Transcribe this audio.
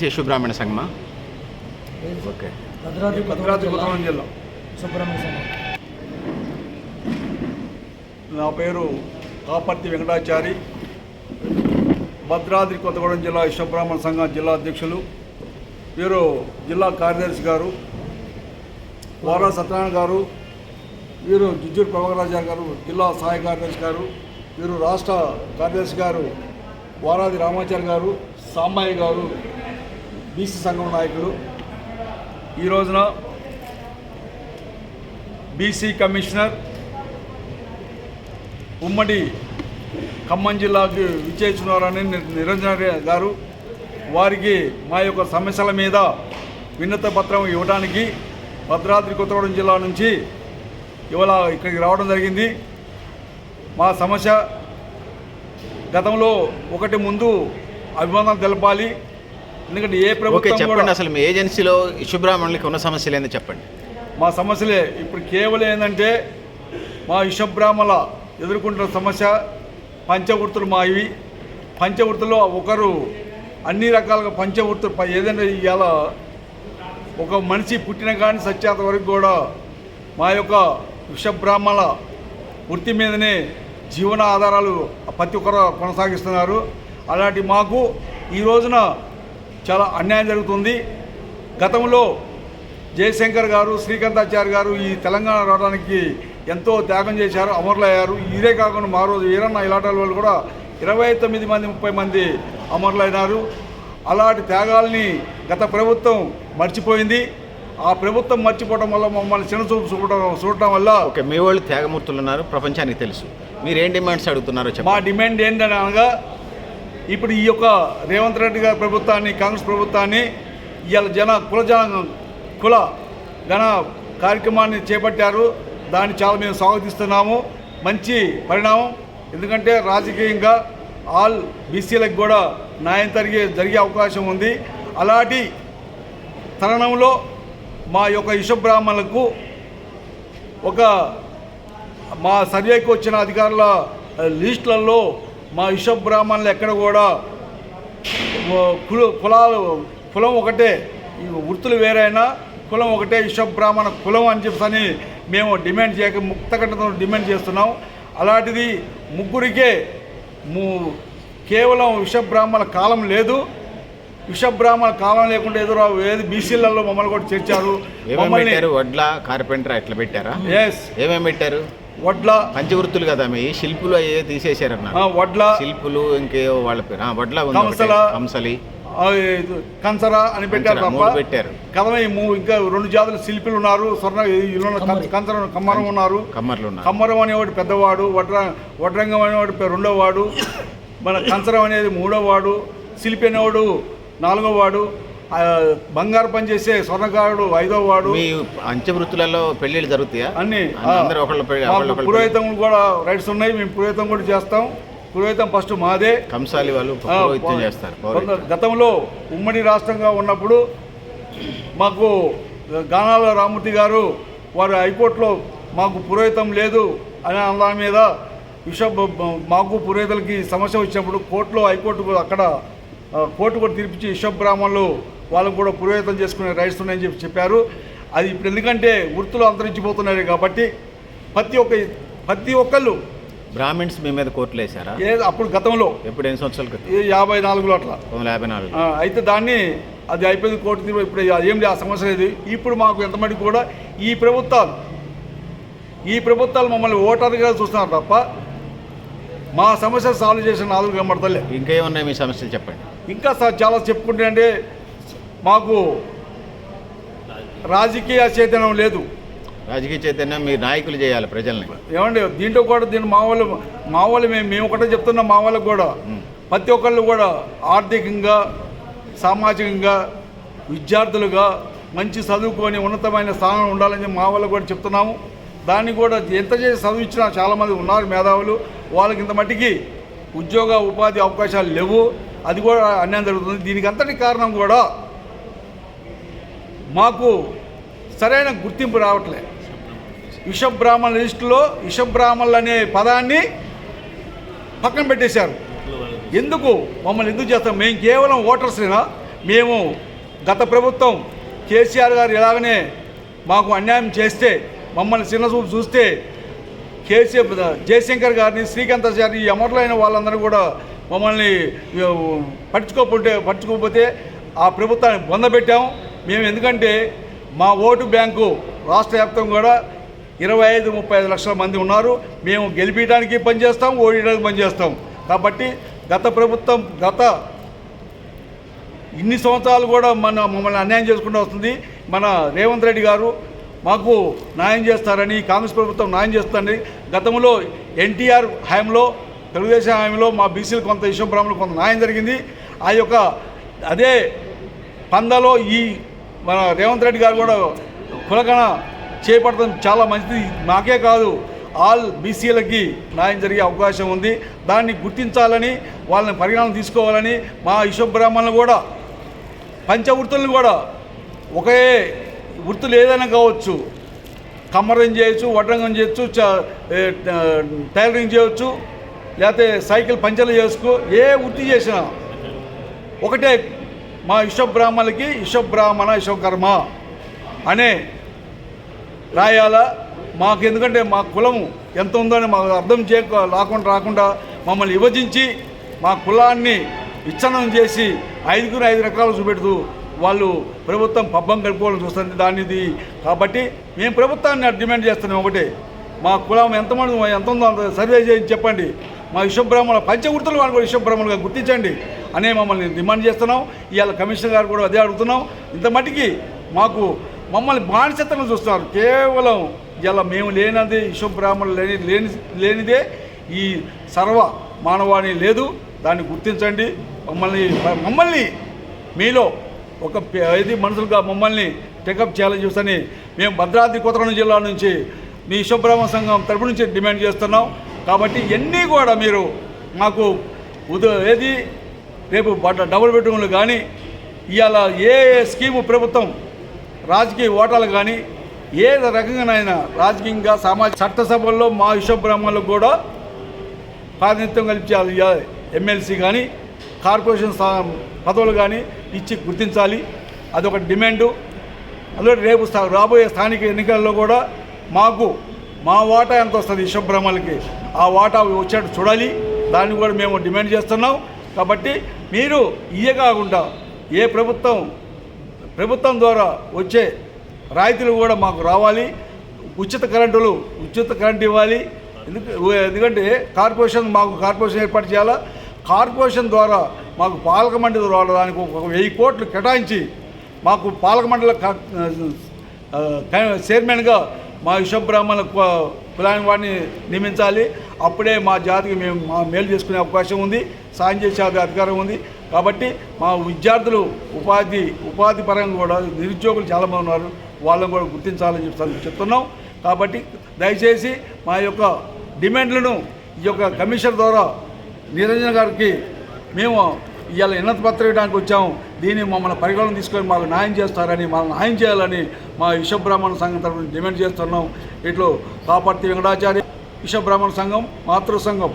శిశు బ్రాహ్మణ సంఘమా? ఓకే. భద్రాద్రి భద్రాద్రి కొత్తగూడెం కొత్తగూడెం జిల్లా. సుబ్రహ్మణ్య సంఘం. నా పేరు కాపర్తి వెంకటాచారి. భద్రాద్రి కొత్తగూడెం జిల్లా విశ్వబ్రాహ్మణ సంఘం జిల్లా అధ్యక్షులు. వీరు జిల్లా కార్యదర్శి గారు. వారా సత్యనారాయణ గారు. వీరు జుజ్జూరు ప్రభాకరాచారి గారు జిల్లా సహాయ కార్యదర్శి గారు. వీరు రాష్ట్ర కార్యదర్శి గారు వారాది రామాచారి గారు సాంబయ్య గారు. బీసీ సంఘం నాయకులు ఈ రోజున బీసీ కమిషనర్ ఉమ్మడి ఖమ్మం జిల్లాకు విచ్చేస్తున్నారని నిరంజన గారు వారికి మా యొక్క సమస్యల మీద విన్నత పత్రం ఇవ్వడానికి భద్రాద్రి కొత్తగూడెం జిల్లా నుంచి ఇవాళ ఇక్కడికి రావడం జరిగింది. మా సమస్య గతంలో ఒకటి ముందు అభివందనం తెలపాలి. ఎందుకంటే ఏ ప్రభుత్వం చెప్పండి అసలు మీ ఏజెన్సీలో ఇష్యూ బ్రాహ్మణులకి ఉన్న సమస్యలు ఏందో చెప్పండి. మా సమస్యలే. ఇప్పుడు కేవలం ఏంటంటే మా విషబ్రాహ్మల ఎదుర్కొంటున్న సమస్య పంచవృత్తులు మావి. పంచవృత్తుల్లో ఒకరు అన్ని రకాలుగా పంచవృత్తులు ఏదైనా ఇవాళ ఒక మనిషి పుట్టిన కానీ సత్యాత వరకు కూడా మా యొక్క విషబ్రాహ్మల వృత్తి మీదనే జీవన ఆధారాలు ప్రతి ఒక్కరు కొనసాగిస్తున్నారు. అలాంటి మాకు ఈ రోజున చాలా అన్యాయం జరుగుతుంది. గతంలో జయశంకర్ గారు శ్రీకాంతాచారి గారు ఈ తెలంగాణ రావడానికి ఎంతో త్యాగం చేశారు అమరులయ్యారు. ఇదే కాకుండా మా రోజు ఈరన్న ఇలాంటి వాళ్ళు కూడా ఇరవై తొమ్మిది మంది ముప్పై మంది అమరులైనారు. అలాంటి త్యాగాల్ని గత ప్రభుత్వం మర్చిపోయింది. ఆ ప్రభుత్వం మర్చిపోవడం వల్ల మమ్మల్ని చిన్నచూపు చూడటం చూడటం వల్ల ఓకే మీ వాళ్ళు త్యాగమూర్తులు ఉన్నారు ప్రపంచానికి తెలుసు. మీరు ఏం డిమాండ్స్ అడుగుతున్నారో మా డిమాండ్ ఏంటని అనగా ఇప్పుడు ఈ యొక్క రేవంత్ రెడ్డి గారి ప్రభుత్వాన్ని కాంగ్రెస్ ప్రభుత్వాన్ని ఇవాళ జన కుల జన కుల గణ కార్యక్రమాన్ని చేపట్టారు. దాన్ని చాలా మేము స్వాగతిస్తున్నాము. మంచి పరిణామం. ఎందుకంటే రాజకీయంగా ఆల్ బీసీలకు కూడా న్యాయం జరిగే జరిగే అవకాశం ఉంది. అలాంటి తరుణంలో మా యొక్క విశ్వబ్రాహ్మణులకు ఒక మా సర్వేకి వచ్చిన అధికారుల లిస్టులలో మా విశ్వ బ్రాహ్మణులు ఎక్కడ కూడా కుల కులాలు కులం ఒకటే. వృత్తులు వేరైనా కులం ఒకటే విశ్వ బ్రాహ్మణ కులం అని చెప్పని మేము డిమాండ్ చేయక ముక్తకంఠతో డిమాండ్ చేస్తున్నాం. అలాంటిది ముగ్గురికే కేవలం విష బ్రాహ్మణ కాలం లేదు. విష బ్రాహ్మణ కాలం లేకుండా ఎదురు ఏది బీసీలలో మమ్మల్ని కూడా చేర్చారు. వడ్ల కార్పెంటర్ ఇట్లా పెట్టారా? ఎస్ ఏమేమి పెట్టారు? వడ్ల పంచవృత్తులు కదా మీ శిల్పులు అయ్యే తీసేశారన్న వడ్ల శిల్పులు ఇంకేవో వాళ్ళ పేరు వడ్ల. కంసల. కంసలి కంచరా అని పెట్టారు పెట్టారు. కథమే మూ- ఇంకా రెండు జాతుల శిల్పులు ఉన్నారు స్వర్ణ కమ్మరి. కంచర కమ్మరం ఉన్నారు కమ్మర్లు ఉన్నారు కమ్మరం అనేవాడు పెద్దవాడు వడ్ర వడ్రంగం అనేవాడు రెండో వాడు మన కంచరం అనేది మూడో వాడు శిల్పి అనేవాడు నాలుగో వాడు బంగారు పని చేసే స్వర్ణకారుడు ఐదో వాడు. మీ పంచవృత్తులలో పెళ్ళిళ్ళు జరుగుతాయా? అన్ని. పురోహితం కూడా రైట్స్ ఉన్నాయి మేము పురోహితం కూడా చేస్తాం. పురోహితం ఫస్ట్ మాదే. కంసాలి వాళ్ళు చేస్తారు. గతంలో ఉమ్మడి రాష్ట్రంగా ఉన్నప్పుడు మాకు గానాల రామూర్తి గారు వారు హైకోర్టులో మాకు పురోహితం లేదు అనే దాని మీద విశ్వ మాకు పురోహితులకి సమస్య వచ్చినప్పుడు కోర్టులో హైకోర్టు అక్కడ కోర్టు కూడా తీర్పిచ్చి విశ్వ బ్రాహ్మణులు వాళ్ళకు కూడా పురోహితం చేసుకునే రైట్స్ ఉన్నాయని చెప్పి చెప్పారు. అది ఇప్పుడు ఎందుకంటే వృత్తులు అంతరించిపోతున్నాయి కాబట్టి ప్రతి ఒక్క ప్రతి ఒక్కళ్ళు బ్రాహ్మిన్స్ మీ మీద కోర్టులు వేశారా? అప్పుడు గతంలో ఎప్పుడు ఎన్ని సంవత్సరాల క్రితం? యాభై నాలుగులో అట్లా. యాభై నాలుగు అయితే దాన్ని అది అయిపోయింది కోర్టు తీర్పు ఇప్పుడు ఏం లేదు ఆ సమస్య లేదు. ఇప్పుడు మాకు ఎంతమంది కూడా ఈ ప్రభుత్వాలు ఈ ప్రభుత్వాలు మమ్మల్ని ఓటర్గా చూస్తున్నారు తప్ప మా సమస్య సాల్వ్ చేసిన నాలుగు కనబడతలే. ఇంకేమున్నాయి మీ సమస్యలు చెప్పండి? ఇంకా చాలా చెప్పుకుంటే అంటే మాకు రాజకీయ చైతన్యం లేదు. రాజకీయ చైతన్యం మీ నాయకులు చేయాలి ప్రజల్ని. ఏమండి దీంట్లో కూడా దీని మా వాళ్ళు మా వాళ్ళు మేము మేము ఒకటే చెప్తున్నాం మా వాళ్ళకు కూడా. ప్రతి ఒక్కళ్ళు కూడా ఆర్థికంగా సామాజికంగా విద్యార్థులుగా మంచి చదువుకొని ఉన్నతమైన స్థానంలో ఉండాలని మా వాళ్ళకు కూడా చెప్తున్నాము. దాన్ని కూడా ఎంత చేసి చదివించినా చాలామంది ఉన్నారు మేధావులు. వాళ్ళకి ఇంత మట్టికి ఉద్యోగ ఉపాధి అవకాశాలు లేవు. అది కూడా అన్యాయం జరుగుతుంది. దీనికి అంతటి కారణం కూడా మాకు సరైన గుర్తింపు రావట్లే. విషబ్రాహ్మణ లిస్టులో విషబ్రాహ్మణులు అనే పదాన్ని పక్కన పెట్టేశారు. ఎందుకు? మమ్మల్ని ఎందుకు చేస్తాం మేము కేవలం ఓటర్స్నా మేము గత ప్రభుత్వం కేసీఆర్ గారు ఎలాగనే మాకు అన్యాయం చేస్తే మమ్మల్ని చిన్నచూపు చూస్తే కేసీఆర్ జయశంకర్ గారిని శ్రీకాంత్ గారిని ఈ అమరులైన వాళ్ళందరూ కూడా మమ్మల్ని పట్టించుకోకుంటే పట్టించుకోకపోతే పట్టించుకోకపోతే ఆ ప్రభుత్వాన్ని బొందబెట్టాం. మేము ఎందుకంటే మా ఓటు బ్యాంకు రాష్ట్ర వ్యాప్తంగా కూడా ఇరవై ఐదు ముప్పై ఐదు లక్షల మంది ఉన్నారు. మేము గెలిపించడానికి పనిచేస్తాం ఓడించడానికి పనిచేస్తాం. కాబట్టి గత ప్రభుత్వం గత ఇన్ని సంవత్సరాలు కూడా మన మమ్మల్ని అన్యాయం చేసుకుంటూ వస్తుంది. మన రేవంత్ రెడ్డి గారు మాకు న్యాయం చేస్తారని కాంగ్రెస్ ప్రభుత్వం న్యాయం చేస్తుందని గతంలో ఎన్టీఆర్ హయాంలో తెలుగుదేశం హయాంలో మా బీసీలు కొంత విషయం బ్రాహ్మణులు కొంత న్యాయం జరిగింది. ఆ యొక్క అదే పందాలో ఈ మన రేవంత్ రెడ్డి గారు కూడా కులకన చేపడటం చాలా మంచిది. నాకే కాదు ఆల్ బీసీలకి న్యాయం జరిగే అవకాశం ఉంది. దాన్ని గుర్తించాలని వాళ్ళని పరిగణన తీసుకోవాలని మా విశ్వబ్రాహ్మణులు కూడా పంచవృత్తులను కూడా ఒకే వృత్తులు ఏదైనా కావచ్చు. కమ్మరం చేయొచ్చు వడ్రంగం చేయొచ్చు చ- టైలరింగ్ చేయొచ్చు లేకపోతే సైకిల్ పంచర్లు చేసుకో ఏ వృత్తి చేసినా ఒకటే మా ఇషబ్రాహ్మణులకి ఇషబ్రాహ్మణ విశ్వకర్మ అనే రాయాలా. మాకు ఎందుకంటే మా కులము ఎంత ఉందో అని మాకు అర్థం చేయక రాకుండా రాకుండా మమ్మల్ని విభజించి మా కులాన్ని విచ్ఛనం చేసి ఐదుగురు ఐదు రకాలు చూపెడుతూ వాళ్ళు ప్రభుత్వం పబ్బం గడుపుకోవాలని చూస్తుంది దానిది కాబట్టి మేము ప్రభుత్వాన్ని డిమాండ్ చేస్తున్నాం ఒకటే. మా కులం ఎంతమంది ఎంత ఉందో అంత సర్వే చేసి చెప్పండి. మా విశ్వబ్రాహ్మణ పంచవృత్తులు వాళ్ళు కూడా విశ్వబ్రాహ్మణులుగా గుర్తించండి అనే మమ్మల్ని డిమాండ్ చేస్తున్నాం. ఇవాళ కమిషనర్ గారు కూడా అదే అడుగుతున్నాం. ఇంత మట్టికి మాకు మమ్మల్ని బానిసత్వం చూస్తున్నారు. కేవలం ఇలా మేము లేనిది విశ్వబ్రాహ్మణులు లేని లేని లేనిదే ఈ సర్వ మానవాణి లేదు. దాన్ని గుర్తించండి. మమ్మల్ని మమ్మల్ని మీలో ఒక ఐదు ఇది మనుషులుగా మమ్మల్ని టెకప్ చేయాలని చూసని మేము భద్రాద్రి కొత్తగూడెం జిల్లా నుంచి మీ విశ్వబ్రహ్మ సంఘం తరపు నుంచి డిమాండ్ చేస్తున్నాం. కాబట్టి ఇవన్నీ కూడా మీరు మాకు ఉద ఏది? రేపు బట్ట డబుల్ బెడ్రూమ్లు కానీ ఇవాళ ఏ ఏ స్కీము ప్రభుత్వం రాజకీయ ఓటాలు కానీ ఏ రకంగానైనా రాజకీయంగా సామాజిక చట్టసభల్లో మా విశ్వబ్రహ్మణులకు కూడా ప్రాతినిధ్యం కల్పించాలి. ఎమ్మెల్సీ కానీ కార్పొరేషన్ పదవులు కానీ ఇచ్చి గుర్తించాలి. అదొక డిమాండు. అందులో రేపు రాబోయే స్థానిక ఎన్నికల్లో కూడా మాకు మా వాటా ఎంత వస్తుంది విశ్వబ్రహ్మలకి ఆ వాటా వచ్చేట్టు చూడాలి. దాన్ని కూడా మేము డిమాండ్ చేస్తున్నాం. కాబట్టి మీరు ఇయే కాకుండా ఏ ప్రభుత్వం ప్రభుత్వం ద్వారా వచ్చే రాయితీలు కూడా మాకు రావాలి. ఉచిత కరెంటులు ఉచిత కరెంట్ ఇవ్వాలి. ఎందుకు ఎందుకంటే కార్పొరేషన్ మాకు కార్పొరేషన్ ఏర్పాటు చేయాలా? కార్పొరేషన్ ద్వారా మాకు పాలక మండలి ద్వారా దానికి ఒక వెయ్యి కోట్లు కేటాయించి మాకు పాలక మండలి క- చైర్మన్గా మా విశ్వబ్రాహ్మణ కులాని వాడిని నియమించాలి. అప్పుడే మా జాతికి మేము మా మేలు చేసుకునే అవకాశం ఉంది. సాయం చేసే అధికారం ఉంది. కాబట్టి మా విద్యార్థులు ఉపాధి ఉపాధి పరంగా కూడా నిరుద్యోగులు చాలామంది ఉన్నారు. వాళ్ళని కూడా గుర్తించాలని చెప్తాను చెప్తున్నాం. కాబట్టి దయచేసి మా యొక్క డిమాండ్లను ఈ యొక్క కమిషన్ ద్వారా నిరంజన్ గారికి మేము ఇవాళ ఉన్నత పత్రం ఇవ్వడానికి వచ్చాము. దీన్ని మమ్మల్ని పరిగణన తీసుకొని మాకు న్యాయం చేస్తారని మాకు న్యాయం చేయాలని మా విశ్వబ్రాహ్మణ సంఘం తరఫున డిమాండ్ చేస్తున్నాం. ఇట్లు కాపర్తి వెంకటాచార్య విశ్వబ్రాహ్మణ సంఘం మాతృ సంఘం.